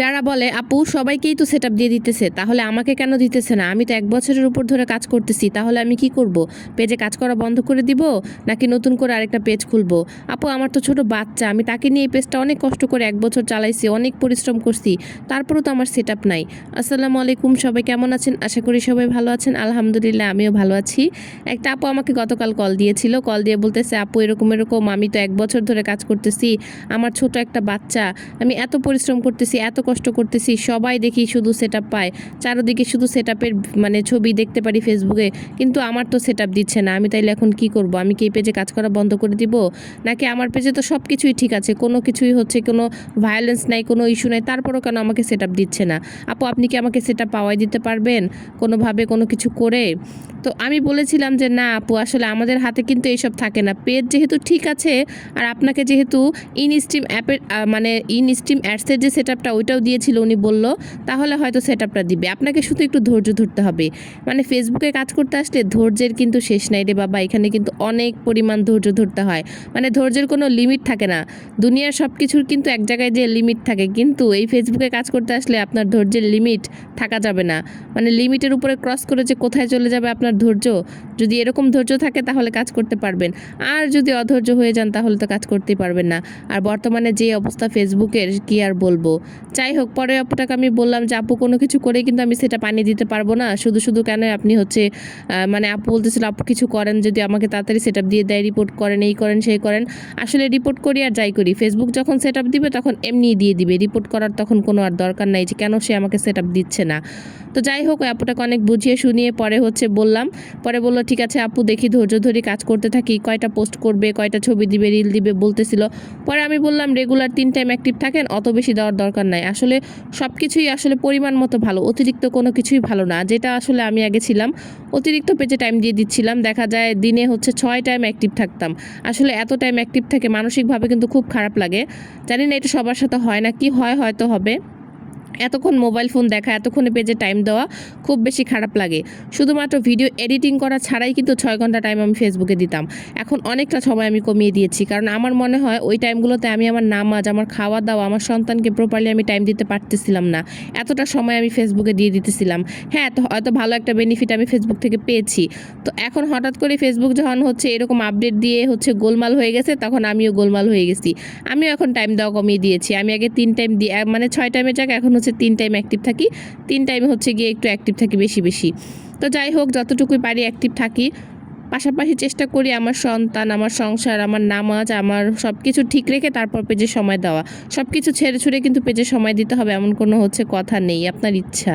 যারা বলে, আপু, সবাইকেই তো সেট দিয়ে দিতেছে, তাহলে আমাকে কেন দিতেছে না? আমি তো এক বছরের উপর ধরে কাজ করতেছি, তাহলে আমি কি করব? পেজে কাজ করা বন্ধ করে দিব, নাকি নতুন করে আরেকটা পেজ খুলবো? আপু, আমার তো ছোট বাচ্চা, আমি তাকে নিয়ে এই পেজটা অনেক কষ্ট করে এক বছর চালাইছি, অনেক পরিশ্রম করছি, তারপরেও তো আমার সেট নাই। আসসালামু আলাইকুম, সবাই কেমন আছেন? আশা করি সবাই ভালো আছেন। আলহামদুলিল্লাহ, আমিও ভালো আছি। একটা আপু আমাকে গতকাল কল দিয়েছিল কল দিয়ে বলতেছে, আপু, এরকম এরকম, আমি তো এক বছর ধরে কাজ করতেছি, আমার ছোট একটা বাচ্চা, আমি এত পরিশ্রম করতেছি, এত কষ্ট করতেছি সবাই দেখি শুধু সেট পায়। চারোদিকে শুধু সেট মানে ছবি দেখতে পারি ফেসবুকে কিন্তু আমার তো সেট দিচ্ছে না। আমি তাইলে এখন কি করব? আমি কি এই পেজে কাজ করা বন্ধ করে দিব? নাকি আমার পেজে তো সব কিছুই ঠিক আছে কোনো কিছুই হচ্ছে কোনো ভায়োলেন্স নাই কোনো ইস্যু নাই তারপরও কেন আমাকে সেট দিচ্ছে না? আপু আপনি কি আমাকে সেটা পাওয়াই দিতে পারবেন? কোনোভাবে কোনো কিছু করে? তো আমি বলেছিলাম যে না আপু আসলে আমাদের হাতে কিন্তু এইসব থাকে না। পেজ যেহেতু ঠিক আছে আর আপনাকে যেহেতু ইনস্টিম অ্যাপের আহ, মানে ইনস্টিম অ্যাডসের যে সেট আপটা ওইটাও দিয়েছিল, উনি বলল, তাহলে হয়তো সেট আপটা দিবে। আপনাকে শুধু একটু ধৈর্য ধরতে হবে। মানে ফেসবুকে কাজ করতে আসলে ধৈর্যের কিন্তু শেষ নাই রে বাবা, এখানে কিন্তু অনেক পরিমাণ ধৈর্য ধরতে হয়। মানে ধৈর্যের কোনো লিমিট থাকে না। দুনিয়ার সব কিছুর কিন্তু এক জায়গায় যে লিমিট থাকে, কিন্তু এই ফেসবুকে কাজ করতে আসলে আপনার ধৈর্যের লিমিট থাকা যাবে না। মানে লিমিটের উপরে ক্রস করে যে কোথায় চলে যাবে আপনার ধৈর্য, যদি এরকম ধৈর্য থাকে তাহলে কাজ করতে পারবেন। আর যদি অধৈর্য হয়ে যান তাহলে তো কাজ করতেই পারবেন না। আর বর্তমানে যে অবস্থা ফেসবুকের, কি আর বলব? যাই হোক, পরে আপুটাকে আমি বললাম যে, আপু, কোনো কিছু করে কিন্তু আমি সেটা পানি দিতে পারব না। শুধু শুধু কেন আপনি হচ্ছে মানে আপু বলতেছিল, আপু, কিছু করেন, যদি আমাকে তাড়াতাড়ি সেট দিয়ে দেয় রিপোর্ট করেন, এই করেন, সেই করেন। আসলে রিপোর্ট করি আর যাই করি। ফেসবুক যখন সেট দিবে, তখন এমনি দিয়ে দিবে। রিপোর্ট করার তখন কোনো আর দরকার নাই যে, কেন সে আমাকে সেট দিচ্ছে না। তো যাই হোক, ওই আপুটাকে অনেক বুঝিয়ে শুনিয়ে পরে হচ্ছে বললাম। পরে বলল, ঠিক আছে আপু, দেখি ধৈর্য ধরে কাজ করতে থাকি। কয়টা পোস্ট করবে, কয়টা ছবি দিবে রিল দিবে, বলতেছিল। পরে আমি বললাম রেগুলার তিন টাইম অ্যাক্টিভ থাকেন, অত বেশি দেওয়ার দরকার নাই। আসলে সব কিছুই আসলে পরিমাণ মতো ভালো, অতিরিক্ত কোনো কিছুই ভালো না। যেটা আসলে আমি আগে ছিলাম, অতিরিক্ত পেজে টাইম দিয়ে দিচ্ছিলাম। দেখা যায় দিনে হচ্ছে ছয় টাইম অ্যাক্টিভ থাকতাম। আসলে এত টাইম অ্যাক্টিভ থাকে মানসিকভাবে কিন্তু খুব খারাপ লাগে। জানি না এটা সবার সাথে হয় না, কি হয় হয়তো হবে। এতক্ষণ মোবাইল ফোন দেখা, এতক্ষণে পেজে টাইম দেওয়া খুব বেশি খারাপ লাগে। শুধুমাত্র ভিডিও এডিটিং করা ছাড়াই কিন্তু ছয় ঘণ্টা টাইম আমি ফেসবুকে দিতাম। এখন অনেকটা সময় আমি কমিয়ে দিয়েছি, কারণ আমার মনে হয় ওই টাইমগুলোতে আমি আমার নামাজ, আমার খাওয়া দাওয়া আমার সন্তানকে প্রপারলি আমি টাইম দিতে পারতেছিলাম না। এতটা সময় আমি ফেসবুকে দিয়ে দিতেছিলাম। হ্যাঁ তো হয়তো ভালো একটা বেনিফিট আমি ফেসবুক থেকে পেয়েছি। তো এখন হঠাৎ করে ফেসবুক যখন হচ্ছে এরকম আপডেট দিয়ে হচ্ছে গোলমাল হয়ে গেছে, তখন আমিও গোলমাল হয়ে গেছি। আমিও এখন টাইম দেওয়া কমিয়ে দিয়েছি। আমি আগে তিন টাইম দিয়ে মানে ছয় টাইমের জায়গায় এখন হচ্ছে তিন টাইম অ্যাক্টিভ থাকি। তিন টাইমে হচ্ছে গিয়ে একটু অ্যাক্টিভ থাকি বেশি বেশি। তো যাই হোক, যতটুকুই পারি অ্যাক্টিভ থাকি। পাশাপাশি চেষ্টা করি আমার সন্তান, আমার সংসার, আমার নামাজ, আমার সব কিছু ঠিক রেখে তারপর পেজে সময় দেওয়া। সব কিছু ছেড়ে ছুড়ে কিন্তু পেজে সময় দিতে হবে, এমন কোনো হচ্ছে কথা নেই। আপনার ইচ্ছা।